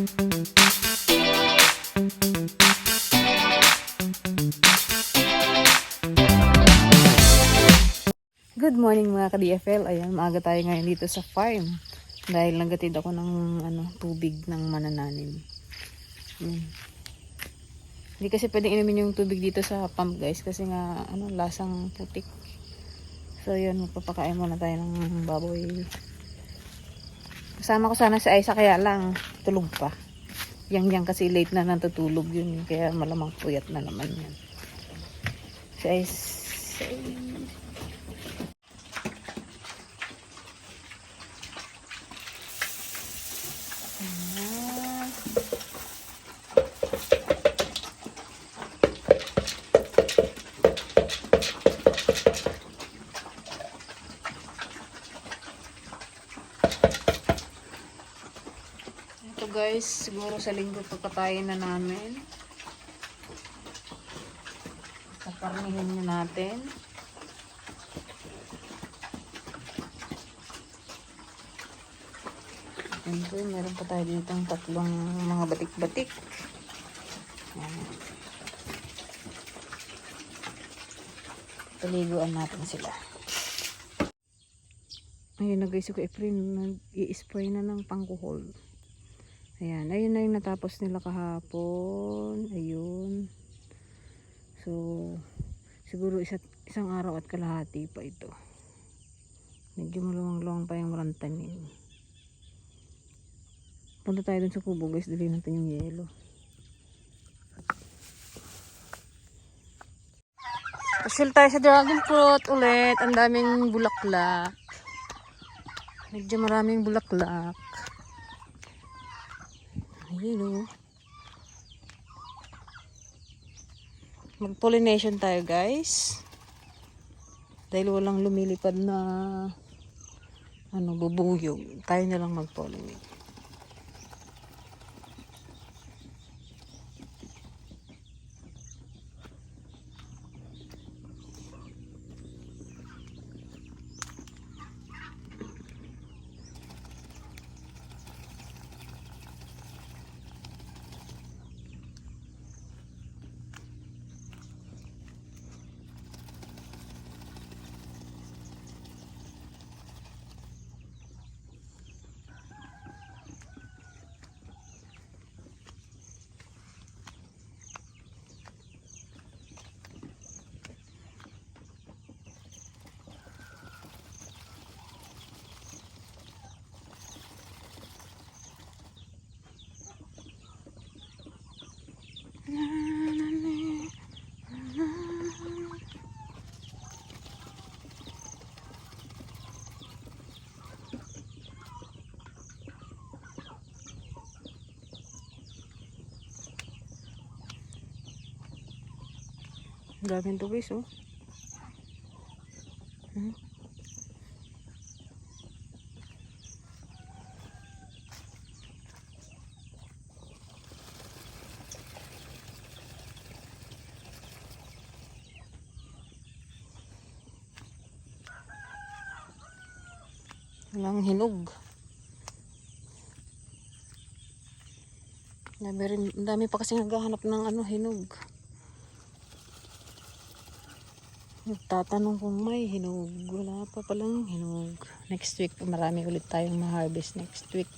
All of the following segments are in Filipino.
Good morning mga ka-DFL. Ayan, maaga tayo ngayon dito sa farm. Dahil naggatid ako ng ano, tubig ng manananim. Yun. Hindi kasi pwedeng inumin yung tubig dito sa pump guys kasi nga ano, lasang putik. So yun, magpapakain muna tayo ng baboy. Kasama ko sana si Aisa kaya lang tulog pa. Yang yang kasi late na natutulog yun. Kaya malamang puyat na naman yan. Si Aisa. Guys, siguro sa linggo pagkatayin na namin. Kakarnihin na natin. Siyempre, meron pa tayo dito tatlong mga batik-batik. Paliguan natin sila. Ayun na guys, yung Efren, nag-i-spray na ng pangkuhol. Ayan, ayun na yung natapos nila kahapon. Ayun. So, siguro isa, isang araw at kalahati pa ito. Medyo maluwang-luwang pa yung marantanin. Punta tayo dun sa kubo guys, dali natin yung yelo. Pasyal tayo sa dragon fruit ulit. Ang daming bulaklak. Medyo maraming bulaklak. Ayun o. Mag-pollination tayo guys. Dahil walang lumilipad na ano, bubuyog. Tayo na lang mag-pollinate. Daming guys oh. Hmm. Walang hinog. Dami, rin, dami pa kasi naghahanap ng ano, hinog. Nagtatanong kung may hinog. Wala pa palang hinog. Next week, marami ulit tayong ma-harvest next week.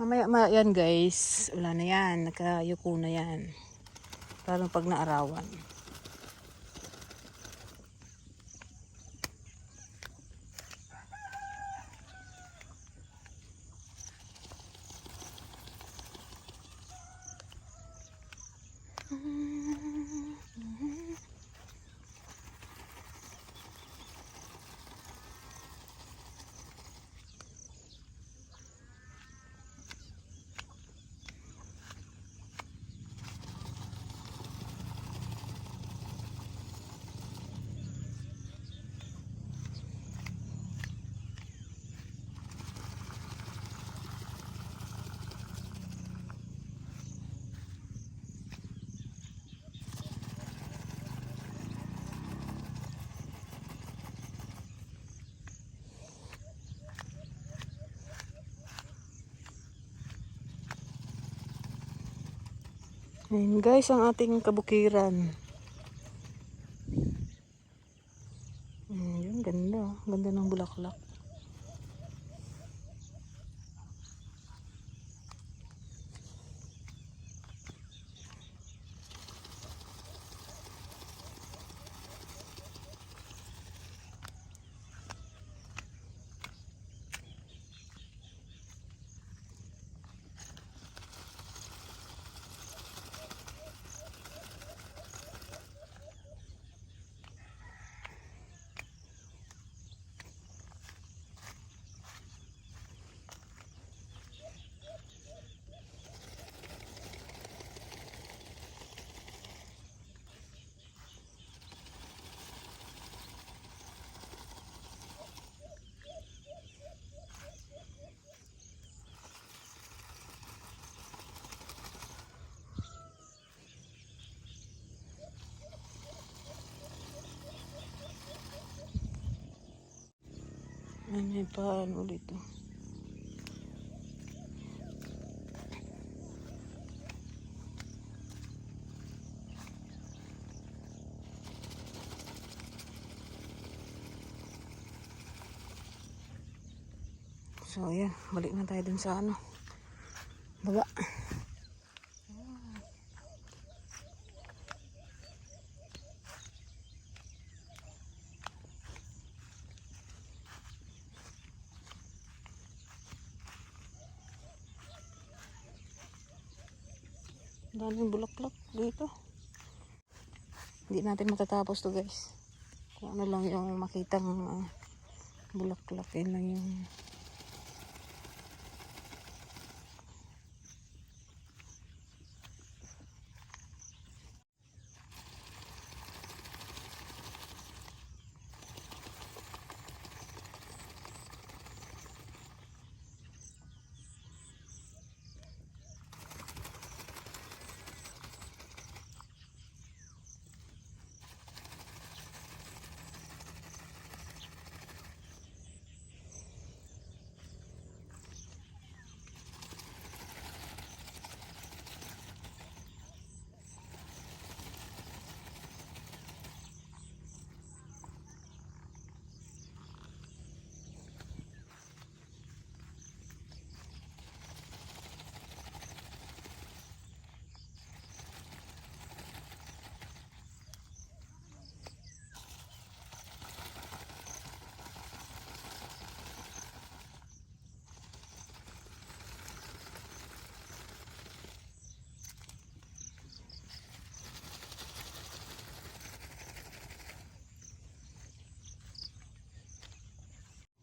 Mamaya, ma yan guys. Wala na yan. Nakayuko na yan. Parang pag naarawan. Mm-hmm. Ayan guys, ang ating kabukiran. Mm, yun, ganda. Ganda ng bulaklak. Ayan, may paano ulit oh. So, ayan. Balik na tayo dun sa ano. Baba. Daming bulaklak dito. Hindi natin matatapos to guys. Kung ano lang yung makitang uh, bulaklak. Yun lang yung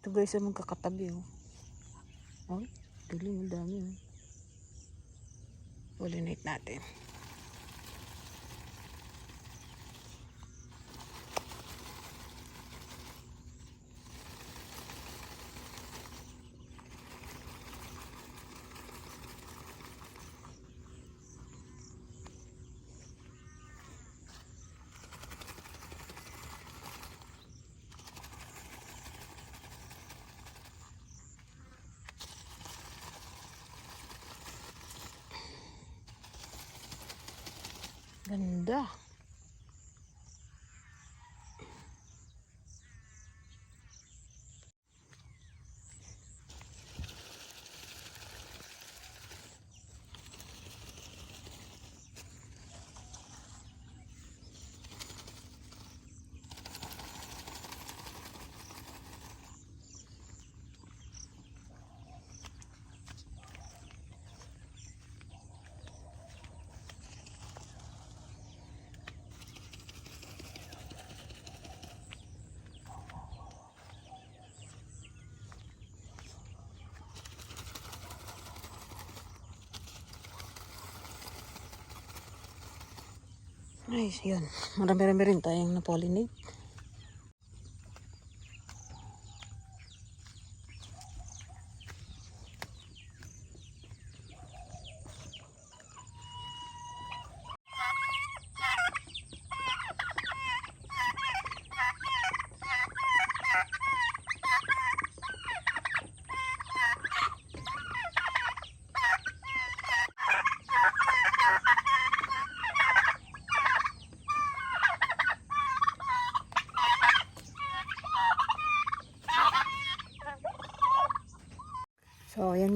Ito guys ang magkakatabi oh. Oh, tuloy ang dami oh. Pollinate natin. Ganda. Nice, yun. Marami-rami rin tayong na-pollinate.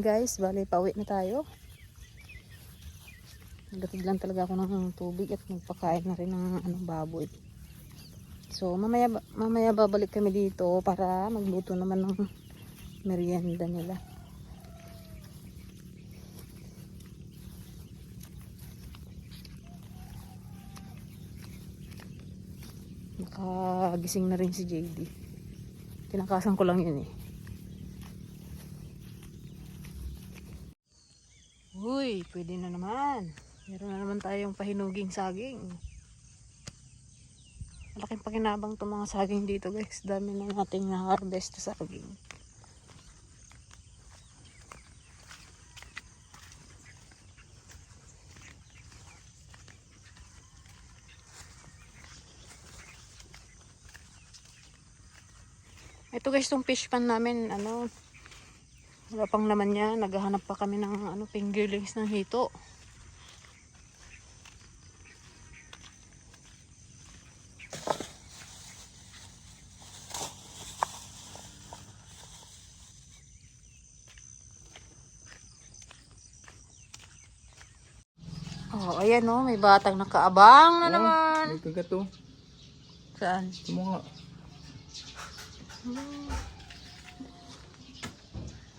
Guys, bali pauwi na tayo. Nagdatid lang talaga ako ng tubig at nagpakain na rin ng ano, baboy. So mamaya, mamaya babalik kami dito para magluto naman ng merienda nila. Nakagising na rin si JD. Tinakasan ko lang yun eh. Uy, pwede na naman. Meron na naman tayong pahinuging saging. Malaking pakinabang itong mga saging dito guys. Dami na nating na-harvest na saging. Ito guys, itong fish pan namin, ano, wala pang laman niya. Naghahanap pa kami ng ano, fingerlings ng hito. Oh, ayan oh, may batang nakaabang na naman. May kagato. Saan? Mga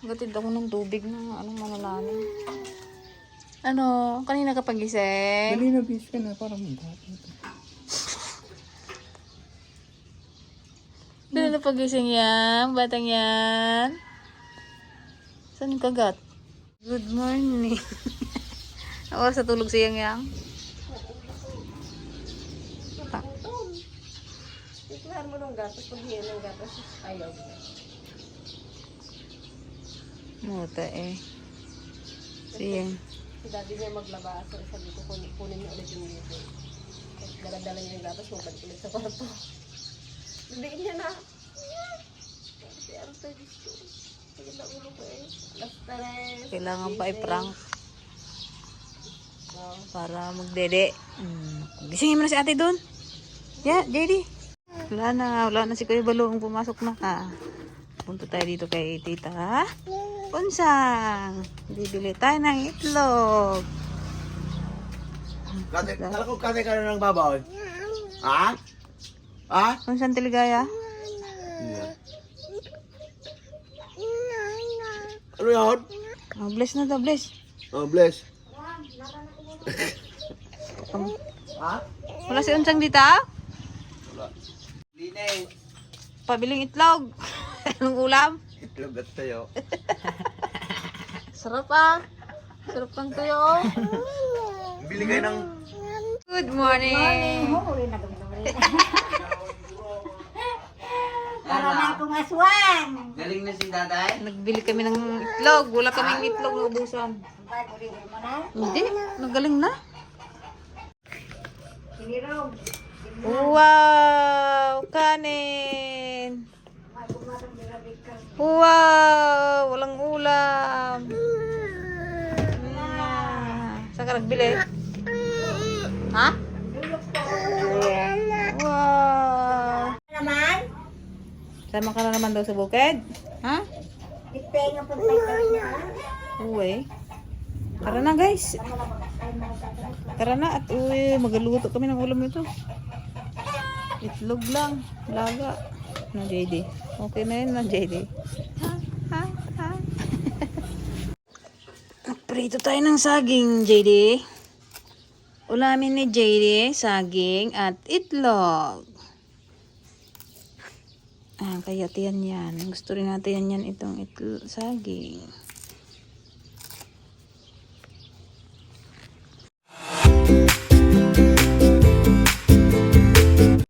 Gatid ako ng tubig na anong manalalim. Ano? Kanina ka pagising? Dali na bis ka na para magdato. Dali na pagising yan, batang yan. Saan yung kagat? Good morning. Ako sa tulog siyang yang. Tiklahan mo ng gatas, pag hiyan ng gatas, ayaw. Muta eh. Siyang. Si daddy niya maglaba, so sabi ko kunin, kunin niya ulit yung dito. Kasi daladala niya yung gatas, mabalik ulit sa kwarto. Sabihin niya na. Si gusto. Sige na ulo ko eh. Alas tres. Kailangan pa i-prank. Para magdede. Hmm. Gisingin mo na si ate doon. Yeah, JD. Wala na, wala na si Kuya Balong pumasok na ka. Punta tayo dito kay tita. Punsang. Bibili tayo ng itlog. Kate, kala ko kate ka na ng babaw. Ha? Ha? Punsang tiligaya. Ano yun? Oh, bless na daw, bless. Oh, bless. ha? Wala si Unsang dito ah? Lining. Pabiling itlog. Anong ulam? Itlog at tayo. Sarap ah. Sarap ng tuyo. Bili kayo ng... Good morning. Para na akong aswang. Galing na si tatay? Nagbili kami ng itlog. Wala kaming itlog na ubusan. Na. Hindi. Nagaling na. Wow! Kanin! Wow! Walang ulam. Ah, Saan ka nagbili? Ha? Wow! Naman, Sama ka na naman daw sa bukid? Ha? ipeng ang pagpagkawin na. Uwe. Tara na guys. Tara na at uwi, magaluto kami ng ulam nito. Itlog lang, laga. Na JD. Okay na yun na JD. Ha? Ha? Ha? Nagprito tayo ng saging, JD. Ulamin ni JD, saging at itlog. Ah, kaya tiyan yan. Gusto rin natin yan, yan itong itlog, saging.